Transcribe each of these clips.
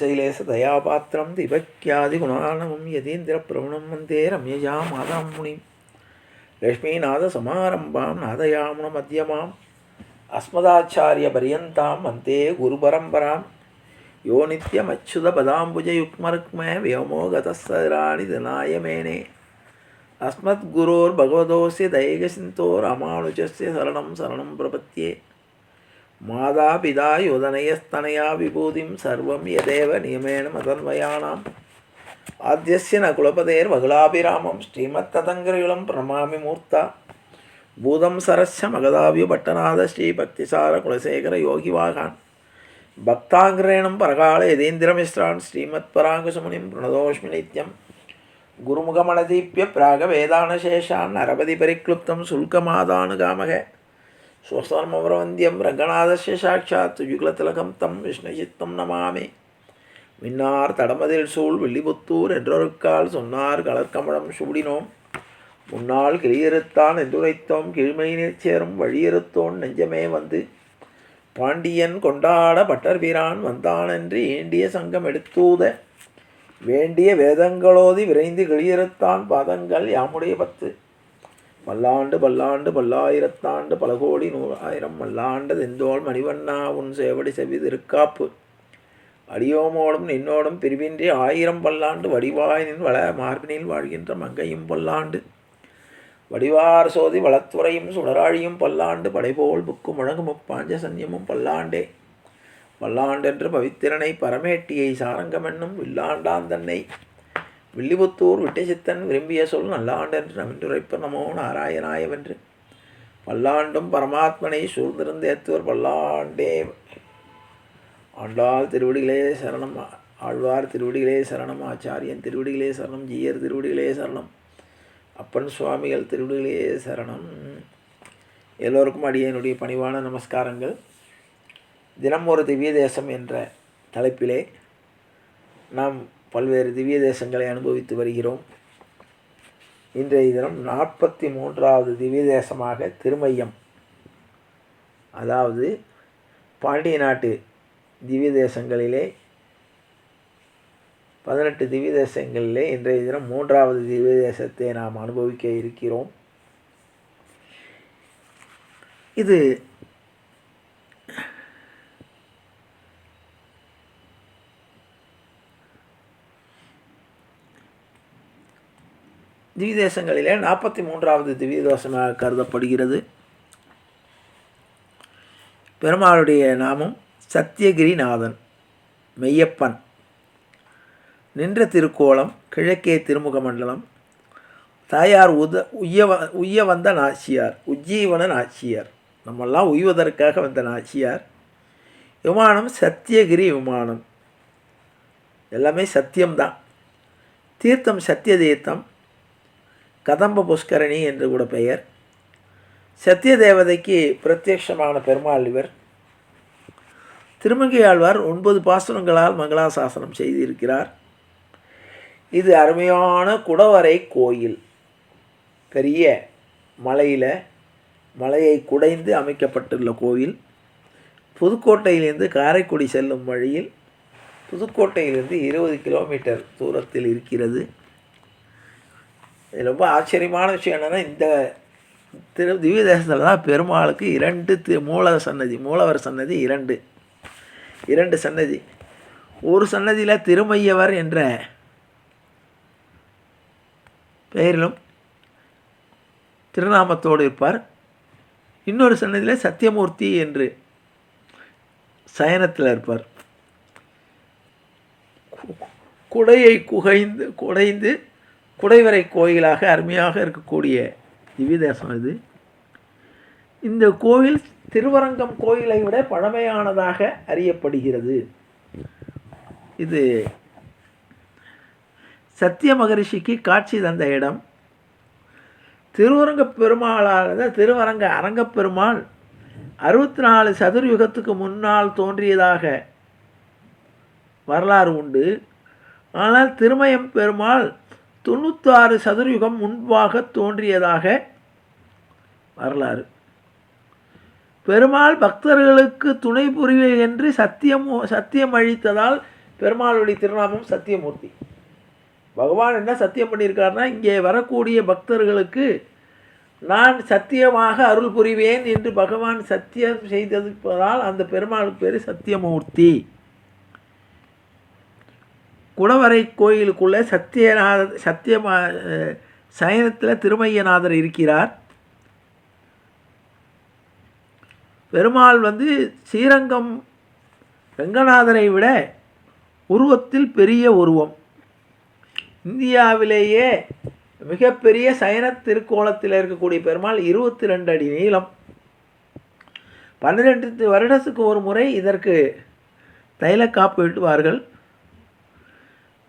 சைலேச தயாபாத்திரம் திபக்கியாதி குணானமம் யதீந்திர பிரவணம் வந்தே ரம்யஜா மாதாம் முனி. லக்ஷ்மிநாத சமாரம்பாம் நாதயாமுன மத்தியமாம் அஸ்மதாச்சாரிய பரியந்தாம் வந்தே குரு பரம்பராம். யோ நித்யம் நித்யமச்சுத பதாம்புஜயுக்மருக்ம வியோமோகதஸ்தராணி தினாயமேனே அஸ்மத்குரோர் பகவதோசி தைகசிந்தோர் அமானுஜஸ்ய சரணம் சரணம் பிரபத்தியே மாதா பிதா யுதனயஸ்தனயா விபூதிம் சர்வம் யதேவ நியமேன மதன்வயானாம். ஆத்தியசின குலபதேர் வகுலாபிராமம் ஸ்ரீமத் ததங்கிரயுளம் பிரணமாமி மூர்த்தா. பூதம் சரஸ்ய மகதாவிய பட்டநாத ஸ்ரீ பக்திசார குலசேகர யோகி வாகான். பக்தாங்கிரேணம் பரகால யதீந்திரமிஸ்ரான் ஸ்ரீமத் பராங்குசுமுனிம் பிரணதோஷ்மி நித்யம். குருமுகமணதீப்பிய பிராக வேதானசேஷான் அரபதி பரிக்ளுப்தம் சுல்கமாதானுகாமக. ஸ்வஸ்தானமவரவந்தியம் ரங்கநாதசிய சாட்சாத் யுகுலதிலகம் தம் விஷ்ணுஜித்தம் நமாமே. மின்னார் தடமதில் சூழ் வெள்ளிபுத்தூர் என்றொருக்கால் சொன்னார் கலர்கமழம் சூடினோம் முன்னால் கிளியிருத்தான் எந்துரைத்தோம் கீழ்மை நீர்ச்சேரும் வழியிருத்தோன் நெஞ்சமே வந்து. பாண்டியன் கொண்டாட பட்டர் வீரான் வந்தானென்று ஏண்டிய சங்கம் எடுத்தூத. வேண்டிய வேதங்களோதி விரைந்து கிளியறுத்தான் பாதங்கள் யாமுடைய பத்து. பல்லாண்டு பல்லாண்டு பல்லாயிரத்தாண்டு பல கோடி நூறாயிரம் மல்லாண்டு தெந்தோள் மணிவண்ணா உன் சேவடி செவி திருக்காப்பு அடியோமோடும் நின்னோடும் பிரிவின்றி ஆயிரம் பல்லாண்டு வடிவாய் நின் வள மார்பினில் வாழ்கின்ற மங்கையும் பல்லாண்டு. வடிவார் சோதி வளத்துறையும் சுடராழியும் பல்லாண்டு படைபோல் புக்கு முழங்கும் பாஞ்ச சன்யமும் பல்லாண்டே. பல்லாண்டென்று பவித்திரனை பரமேட்டியை சாரங்கமென்னும் வில்லாண்டான் தன்னை வில்லிபுத்தூர் விட்டசித்தன் விரும்பிய சொல் நல்லாண்டென்று நவின்றுரைப்ப நமோ நாராயணாயவென்று பல்லாண்டும் பரமாத்மனை சூழ்ந்திருந்தேத்துவர் பல்லாண்டே ஆண்டாள் திருவடிகளே சரணம் ஆழ்வார் திருவடிகளே சரணம் ஆச்சாரியன் திருவடிகளே சரணம் ஜீயர் திருவடிகளே சரணம் அப்பன் சுவாமிகள் திருவடிகளே சரணம். எல்லோருக்கும் அடியனுடைய பணிவான நமஸ்காரங்கள். தினம் ஒரு திவ்ய தேசம் என்ற தலைப்பிலே நாம் பல்வேறு திவ்ய தேசங்களை அனுபவித்து வருகிறோம். இன்றைய தினம் நாற்பத்தி மூன்றாவது திவ்ய தேசமாக திருமையம் அதாவது பாண்டிய நாட்டு திவ்ய தேசங்களிலே பதினெட்டு திவ்ய தேசங்களிலே இன்றைய தினம் மூன்றாவது திவ்ய தேசத்தை நாம் அனுபவிக்க இருக்கிறோம். இது திவ்ய தேசங்களிலே நாற்பத்தி மூன்றாவது திவ்ய தேசமாக கருதப்படுகிறது. பெருமாளுடைய நாமம் சத்தியகிரிநாதன் மெய்யப்பன். நின்ற திருக்கோலம் கிழக்கே திருமுக மண்டலம் தாயார் உத உய்யவ உய்ய வந்த நாச்சியார் உஜ்ஜீவன நாச்சியார். நம்மெல்லாம் உய்வதற்காக வந்த நாச்சியார். விமானம் சத்தியகிரி விமானம். எல்லாமே சத்தியம்தான். தீர்த்தம் சத்திய தீர்த்தம் கதம்ப புஷ்கரணி என்று கூட பெயர். சத்திய தேவதைக்கு பிரத்யட்சமான பெருமாள் இவர். திருமங்கையாழ்வார் ஒன்பது பாசுரங்களால் மங்களாசாசனம் செய்திருக்கிறார். இது அருமையான குடவரை கோயில். பெரிய மலையில் மலையை குடைந்து அமைக்கப்பட்டுள்ள கோயில் புதுக்கோட்டையிலிருந்து காரைக்குடி செல்லும் வழியில் புதுக்கோட்டையிலிருந்து இருபது கிலோமீட்டர் தூரத்தில் இருக்கிறது. இது ரொம்ப ஆச்சரியமான விஷயம் என்னென்னா இந்த திரு திவ்ய தேசத்தில் தான் பெருமாளுக்கு இரண்டு தி மூலவர் சன்னதி மூலவர் சன்னதி இரண்டு. இரண்டு சன்னதி. ஒரு சன்னதியில் திருமையவர் என்ற பெயரிலும் திருநாமத்தோடு இருப்பார். இன்னொரு சன்னதியில் சத்தியமூர்த்தி என்று சயனத்தில் இருப்பார். குடையை குகைந்து குடைந்து குடைவரை கோயிலாக அருமையாக இருக்கக்கூடிய திவ்யதேசம் இது. இந்த கோவில் திருவரங்கம் கோயிலை விட பழமையானதாக அறியப்படுகிறது. இது சத்திய மகரிஷிக்கு காட்சி தந்த இடம். திருவரங்க பெருமாளானது திருவரங்க அரங்கப்பெருமாள் அறுபத்தி நாலு சதுர்யுகத்துக்கு முன்னால் தோன்றியதாக வரலாறு உண்டு. ஆனால் திருமயம் பெருமாள் தொண்ணூத்தாறு சதுரயுகம் முன்பாக தோன்றியதாக வரலாறு. பெருமாள் பக்தர்களுக்கு துணை புரிவே என்று சத்தியம் சத்தியம் அளித்ததால் பெருமாளுடைய திருநாமம் சத்தியமூர்த்தி. பகவான் என்ன சத்தியம் பண்ணியிருக்காருன்னா இங்கே வரக்கூடிய பக்தர்களுக்கு நான் சத்தியமாக அருள் புரிவேன் என்று பகவான் சத்தியம் செய்ததால் அந்த பெருமாளுக்கு பேர் சத்தியமூர்த்தி. குடவரை கோயிலுக்குள்ளே சத்தியநாத சத்தியமா சயனத்தில் திருமையநாதர் இருக்கிறார். பெருமாள் வந்து ஸ்ரீரங்கம் ரங்கநாதரை விட உருவத்தில் பெரிய உருவம். இந்தியாவிலேயே மிகப்பெரிய சயன திருக்கோலத்தில் இருக்கக்கூடிய பெருமாள் இருபத்தி ரெண்டு அடி நீளம். பன்னிரெண்டு வருடத்துக்கு ஒரு முறை இதற்கு தைல காப்பு விட்டுவார்கள்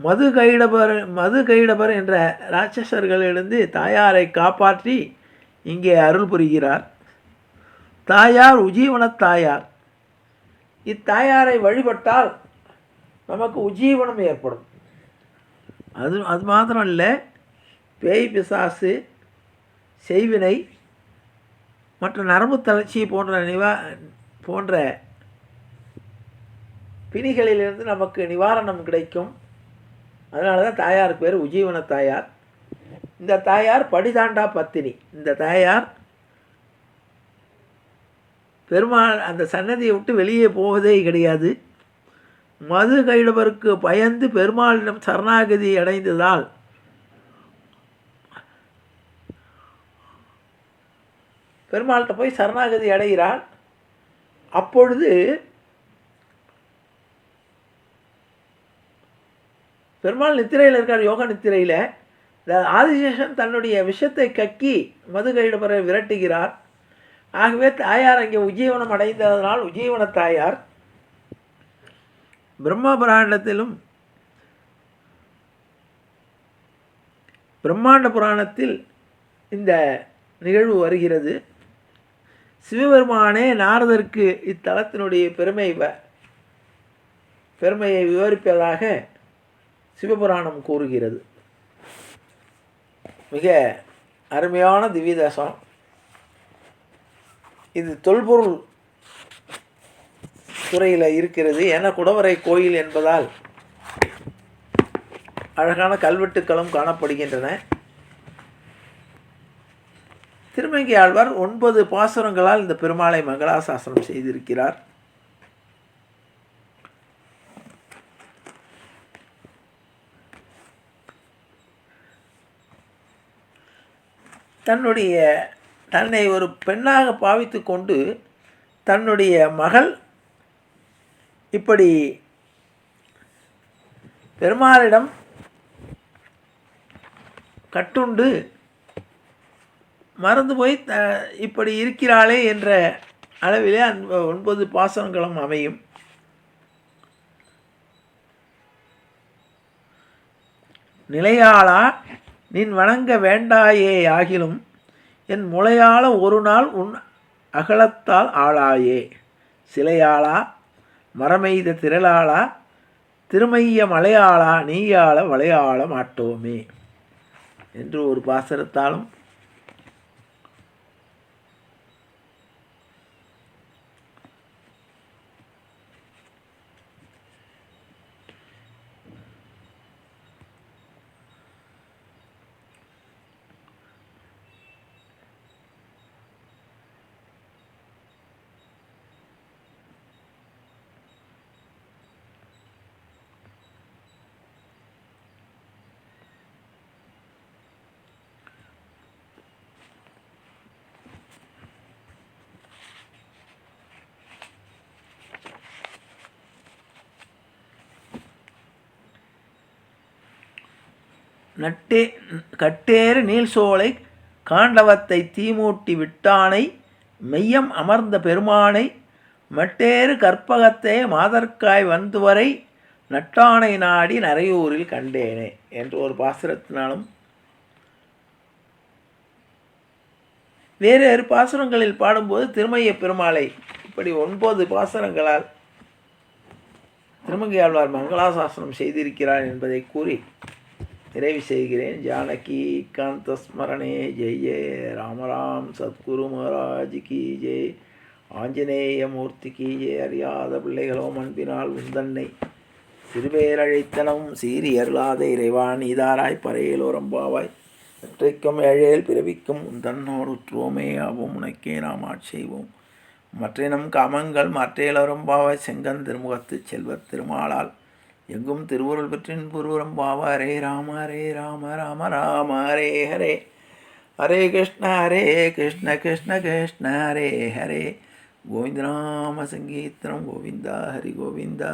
மது கைடபர் மது கைடபர் என்ற ராட்சசர்களிலிருந்து தாயாரை காப்பாற்றி இங்கே அருள் புரிகிறார். தாயார் உஜீவன தாயார். இத்தாயாரை வழிபட்டால் நமக்கு உஜீவனம் ஏற்படும். அது அது மாத்திரம் இல்லை பேய் பிசாசு செய்வினை மற்ற நரம்பு தளர்ச்சி போன்ற நிவா போன்ற பிணிகளிலிருந்து நமக்கு நிவாரணம் கிடைக்கும். அதனால தான் தாயாருக்கு பேர் உஜீவன தாயார். இந்த தாயார் படிதாண்டா பத்தினி. இந்த தாயார் பெருமாள் அந்த சன்னதியை விட்டு வெளியே போவதே கிடையாது. மது கைடவருக்கு பயந்து பெருமாளிடம் சரணாகதி அடைந்ததால் பெருமாள்கிட்ட போய் சரணாகதி அடைகிறாள். அப்பொழுது பெருமாள் நித்திரையில் இருக்கார் யோக நித்திரையில். ஆதிசேஷன் தன்னுடைய விஷத்தை கக்கி மதுகையிடவரை விரட்டுகிறார். ஆகவே தாயார் அங்கே உஜீவனம் அடைந்ததனால் உஜீவன தாயார். பிரம்ம புராணத்திலும் பிரம்மாண்ட புராணத்தில் இந்த நிகழ்வு வருகிறது. சிவபெருமானே நாரதருக்கு இத்தலத்தினுடைய பெருமை பெருமையை விவரிப்பதாக சிவபுராணம் கூறுகிறது. மிக அருமையான திவ்யதேசம். இது தொல்பொருள் துறையில் இருக்கிறது. என குடவரை கோயில் என்பதால் அழகான கல்வெட்டுக்களும் காணப்படுகின்றன. திருமங்கி ஆழ்வார் ஒன்பது பாசுரங்களால் இந்த பெருமாளை மங்களாசாசனம் செய்திருக்கிறார். தன்னுடைய தன்னை ஒரு பெண்ணாக பாவித்து கொண்டு தன்னுடைய மகள் இப்படி பெருமாளிடம் கட்டுண்டு மறந்து போய் த இப்படி இருக்கிறாளே என்ற அளவிலே அந்த ஒன்பது பாசனங்களும் அமையும். நிலையாளா நின் வணங்க வேண்டாயே ஆகிலும் என் முளையால ஒரு நாள் உன் அகலத்தால் ஆளாயே. சிலையாளா மரமெய்த திரளாளா திருமைய மலையாளா நீயாள வளையாள மாட்டோமே. என்று ஒரு பாசரத்தாலும் நட்டே கட்டேறு நீல் சோலை காண்டவத்தை தீமூட்டி விட்டானை மெய்யம் அமர்ந்த பெருமானை மட்டேறு கற்பகத்தே மாதர்க்காய் வந்துவரை நட்டானை நாடி நரையூரில் கண்டேனே என்று ஒரு பாசுரத்தினாலும். வேறு வேறு பாசுரங்களில் பாடும்போது திருமைய பெருமாளை இப்படி ஒன்பது பாசுரங்களால் திருமங்கையாழ்வார் மங்களாசாசனம் செய்திருக்கிறார் என்பதை கூறி நிறைவு செய்கிறேன். ஜானகி காந்த ஸ்மரணே ஜெய். ஜெய ராமராம் சத்குரு மகாராஜ் கி ஜெய் ஆஞ்சநேய மூர்த்தி கி ஜெய் அறியாத பிள்ளைகளோ அன்பினால் உந்தன்னை சிறுபேரழைத்தனம் சீரி அருளாத இறைவான். நீதாராய் பறையலோரம்பாவாய் வெற்றைக்கும் ஏழேல் பிறவிக்கும் உந்தன்னோடு உற்றுவோமே ஆவோம். உனக்கே நாம் ஆட்செய்வோம் மற்றினம் காமங்கள் மற்றையலோரம்பாவாய் செங்கன் திருமுகத்து செல்வத் திருமாலால் எங்கும் திருவுருள் பெற்றின் புருவரம் பாவ ஹரே ராம ஹரே ராம ராம ராம ஹரே ஹரே. ஹரே கிருஷ்ண ஹரே கிருஷ்ண கிருஷ்ண கிருஷ்ண ஹரே ஹரே. கோவிந்தராம நாம கோவிந்தா ஹரி கோவிந்தா.